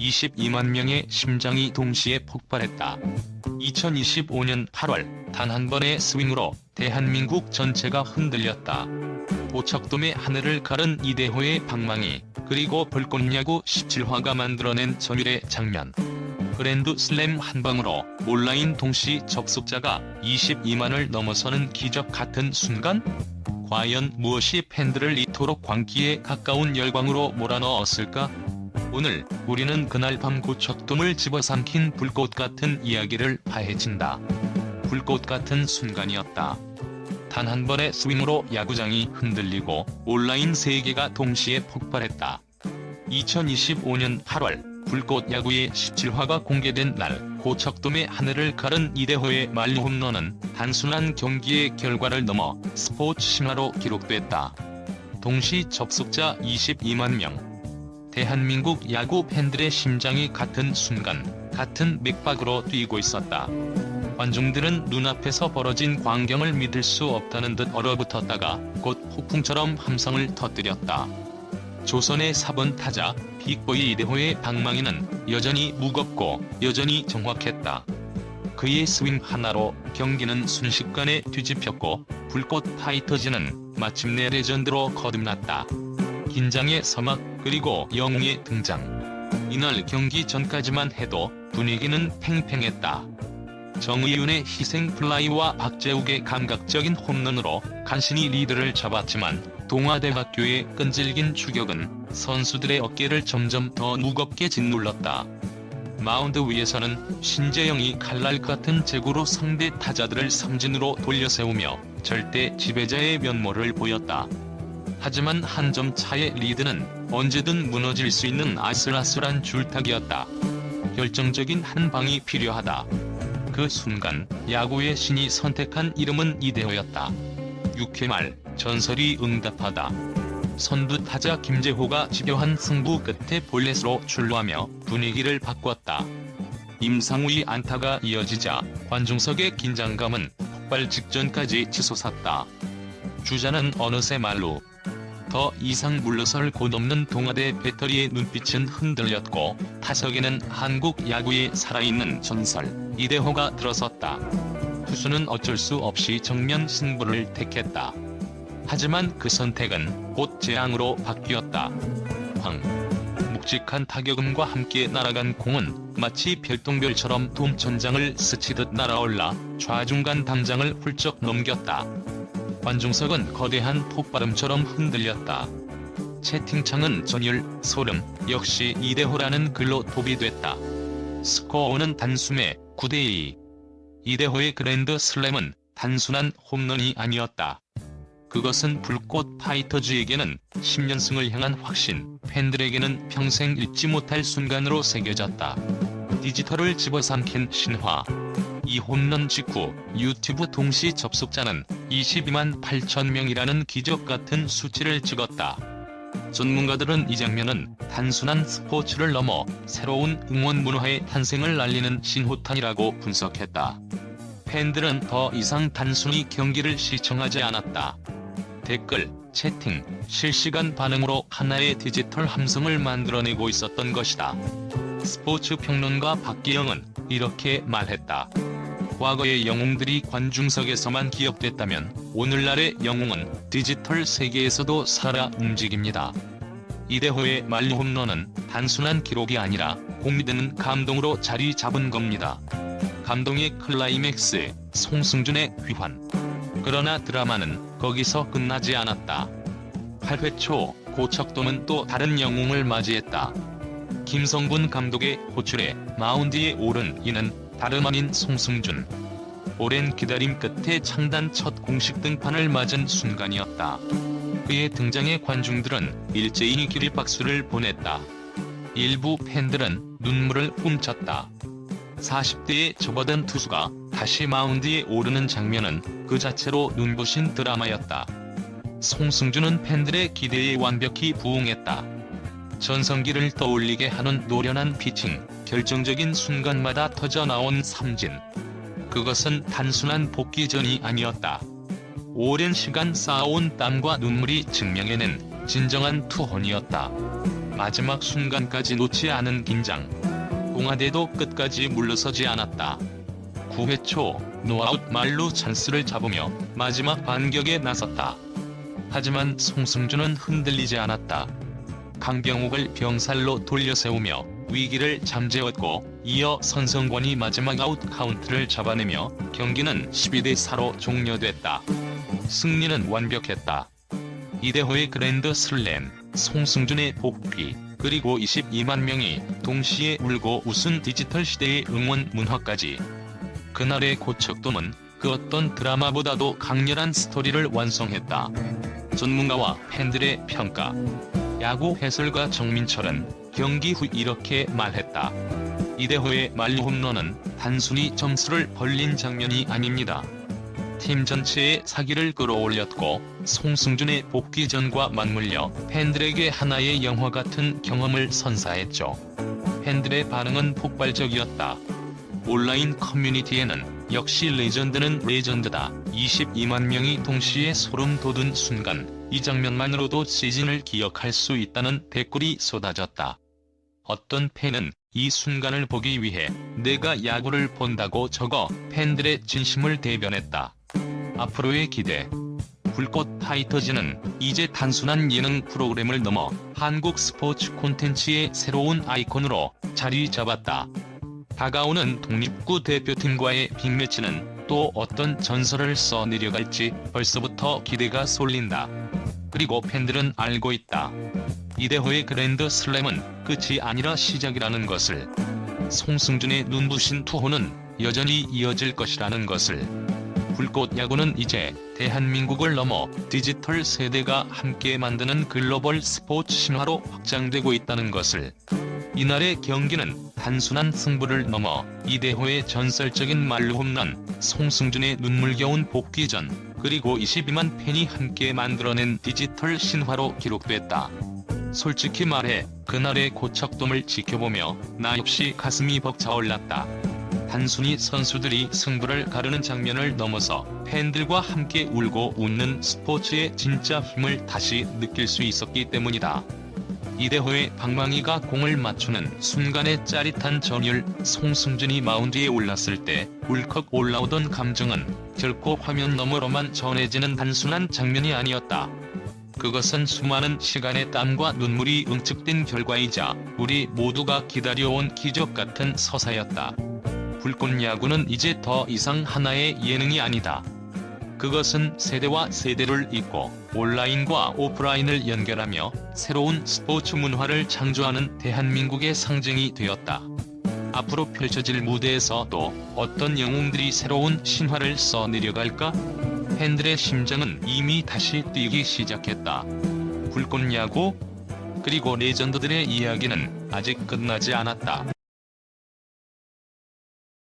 22만 명의 심장이 동시에 폭발했다. 2025년 8월 단 한 번의 스윙으로 대한민국 전체가 흔들렸다. 고척돔의 하늘을 가른 이대호의 방망이 그리고 불꽃야구 17화가 만들어낸 전율의 장면. 그랜드 슬램 한 방으로 온라인 동시 접속자가 22만을 넘어서는 기적 같은 순간? 과연 무엇이 팬들을 이토록 광기에 가까운 열광으로 몰아넣었을까? 오늘 우리는 그날 밤 고척돔을 집어삼킨 불꽃 같은 이야기를 파헤친다. 불꽃 같은 순간이었다. 단 한 번의 스윙으로 야구장이 흔들리고 온라인 세계가 동시에 폭발했다. 2025년 8월 불꽃 야구의 17화가 공개된 날 고척돔의 하늘을 가른 이대호의 만리 홈런은 단순한 경기의 결과를 넘어 스포츠 신화로 기록됐다. 동시 접속자 22만 명. 대한민국 야구 팬들의 심장이 같은 순간, 같은 맥박으로 뛰고 있었다. 관중들은 눈앞에서 벌어진 광경을 믿을 수 없다는 듯 얼어붙었다가 곧 폭풍처럼 함성을 터뜨렸다. 조선의 4번 타자 빅보이 이대호의 방망이는 여전히 무겁고 여전히 정확했다. 그의 스윙 하나로 경기는 순식간에 뒤집혔고 불꽃 파이터즈는 마침내 레전드로 거듭났다. 긴장의 서막 그리고 영웅의 등장. 이날 경기 전까지만 해도 분위기는 팽팽했다. 정의윤의 희생 플라이와 박재욱의 감각적인 홈런으로 간신히 리드를 잡았지만 동아대학교의 끈질긴 추격은 선수들의 어깨를 점점 더 무겁게 짓눌렀다. 마운드 위에서는 신재영이 칼날 같은 제구로 상대 타자들을 삼진으로 돌려세우며 절대 지배자의 면모를 보였다. 하지만 한 점 차의 리드는 언제든 무너질 수 있는 아슬아슬한 줄타기였다. 결정적인 한 방이 필요하다. 그 순간 야구의 신이 선택한 이름은 이대호였다. 6회 말 전설이 응답하다. 선두 타자 김재호가 집요한 승부 끝에 볼넷으로 출루하며 분위기를 바꿨다. 임상우의 안타가 이어지자 관중석의 긴장감은 폭발 직전까지 치솟았다. 주자는 어느새 말로 더 이상 물러설 곳 없는 동아대 배터리의 눈빛은 흔들렸고 타석에는 한국 야구의 살아있는 전설 이대호가 들어섰다. 투수는 어쩔 수 없이 정면 승부를 택했다. 하지만 그 선택은 곧 재앙으로 바뀌었다. 황. 묵직한 타격음과 함께 날아간 공은 마치 별똥별처럼 돔천장을 스치듯 날아올라 좌중간 당장을 훌쩍 넘겼다. 관중석은 거대한 폭발음처럼 흔들렸다. 채팅창은 전율, 소름, 역시 이대호라는 글로 도비됐다. 스코어는 단숨에 9대2. 이대호의 그랜드 슬램은 단순한 홈런이 아니었다. 그것은 불꽃 파이터즈에게는 10연승을 향한 확신, 팬들에게는 평생 잊지 못할 순간으로 새겨졌다. 디지털을 집어삼킨 신화. 이 홈런 직후 유튜브 동시 접속자는 22만 8천 명이라는 기적 같은 수치를 찍었다. 전문가들은 이 장면은 단순한 스포츠를 넘어 새로운 응원 문화의 탄생을 알리는 신호탄이라고 분석했다. 팬들은 더 이상 단순히 경기를 시청하지 않았다. 댓글, 채팅, 실시간 반응으로 하나의 디지털 함성을 만들어내고 있었던 것이다. 스포츠 평론가 박기영은 이렇게 말했다. 과거의 영웅들이 관중석에서만 기억됐다면 오늘날의 영웅은 디지털 세계에서도 살아 움직입니다. 이대호의 만리 홈런은 단순한 기록이 아니라 공미되는 감동으로 자리 잡은 겁니다. 감동의 클라이맥스, 송승준의 귀환. 그러나 드라마는 거기서 끝나지 않았다. 8회 초 고척돔은 또 다른 영웅을 맞이했다. 김성군 감독의 호출에 마운드에 오른 이는 다름 아닌 송승준. 오랜 기다림 끝에 창단 첫 공식 등판을 맞은 순간이었다. 그의 등장에 관중들은 일제히 기립박수를 보냈다. 일부 팬들은 눈물을 훔쳤다. 40대에 접어든 투수가 다시 마운드에 오르는 장면은 그 자체로 눈부신 드라마였다. 송승준은 팬들의 기대에 완벽히 부응했다. 전성기를 떠올리게 하는 노련한 피칭, 결정적인 순간마다 터져나온 삼진. 그것은 단순한 복귀전이 아니었다. 오랜 시간 쌓아온 땀과 눈물이 증명해낸 진정한 투혼이었다. 마지막 순간까지 놓지 않은 긴장. 공화대도 끝까지 물러서지 않았다. 9회 초 노아웃 말로 찬스를 잡으며 마지막 반격에 나섰다. 하지만 송승준은 흔들리지 않았다. 강병욱을 병살로 돌려세우며 위기를 잠재웠고 이어 선성권이 마지막 아웃 카운트를 잡아내며 경기는 12대 4로 종료됐다. 승리는 완벽했다. 이대호의 그랜드 슬램, 송승준의 복귀, 그리고 22만 명이 동시에 울고 웃은 디지털 시대의 응원 문화까지. 그날의 고척돔은 그 어떤 드라마보다도 강렬한 스토리를 완성했다. 전문가와 팬들의 평가. 야구 해설가 정민철은 경기 후 이렇게 말했다. 이대호의 만루 홈런은 단순히 점수를 벌린 장면이 아닙니다. 팀 전체의 사기를 끌어올렸고 송승준의 복귀 전과 맞물려 팬들에게 하나의 영화 같은 경험을 선사했죠. 팬들의 반응은 폭발적이었다. 온라인 커뮤니티에는 역시 레전드는 레전드다. 22만 명이 동시에 소름 돋은 순간 이 장면만으로도 시즌을 기억할 수 있다는 댓글이 쏟아졌다. 어떤 팬은 이 순간을 보기 위해 내가 야구를 본다고 적어 팬들의 진심을 대변했다. 앞으로의 기대. 불꽃 타이터즈는 이제 단순한 예능 프로그램을 넘어 한국 스포츠 콘텐츠의 새로운 아이콘으로 자리 잡았다. 다가오는 독립구 대표팀과의 빅매치는 또 어떤 전설을 써내려갈지 벌써부터 기대가 쏠린다. 그리고 팬들은 알고 있다. 이대호의 그랜드 슬램은 끝이 아니라 시작이라는 것을. 송승준의 눈부신 투호는 여전히 이어질 것이라는 것을. 불꽃 야구는 이제 대한민국을 넘어 디지털 세대가 함께 만드는 글로벌 스포츠 신화로 확장되고 있다는 것을. 이날의 경기는 단순한 승부를 넘어 이대호의 전설적인 말루 홈런, 송승준의 눈물겨운 복귀전, 그리고 22만 팬이 함께 만들어낸 디지털 신화로 기록됐다. 솔직히 말해 그날의 고척돔을 지켜보며 나 역시 가슴이 벅차올랐다. 단순히 선수들이 승부를 가르는 장면을 넘어서 팬들과 함께 울고 웃는 스포츠의 진짜 힘을 다시 느낄 수 있었기 때문이다. 이대호의 방망이가 공을 맞추는 순간의 짜릿한 전율, 송승준이 마운드에 올랐을 때 울컥 올라오던 감정은 결코 화면 너머로만 전해지는 단순한 장면이 아니었다. 그것은 수많은 시간의 땀과 눈물이 응축된 결과이자 우리 모두가 기다려온 기적 같은 서사였다. 불꽃 야구는 이제 더 이상 하나의 예능이 아니다. 그것은 세대와 세대를 잇고 온라인과 오프라인을 연결하며 새로운 스포츠 문화를 창조하는 대한민국의 상징이 되었다. 앞으로 펼쳐질 무대에서 또 어떤 영웅들이 새로운 신화를 써내려갈까? 팬들의 심장은 이미 다시 뛰기 시작했다. 불꽃 야구? 그리고 레전드들의 이야기는 아직 끝나지 않았다.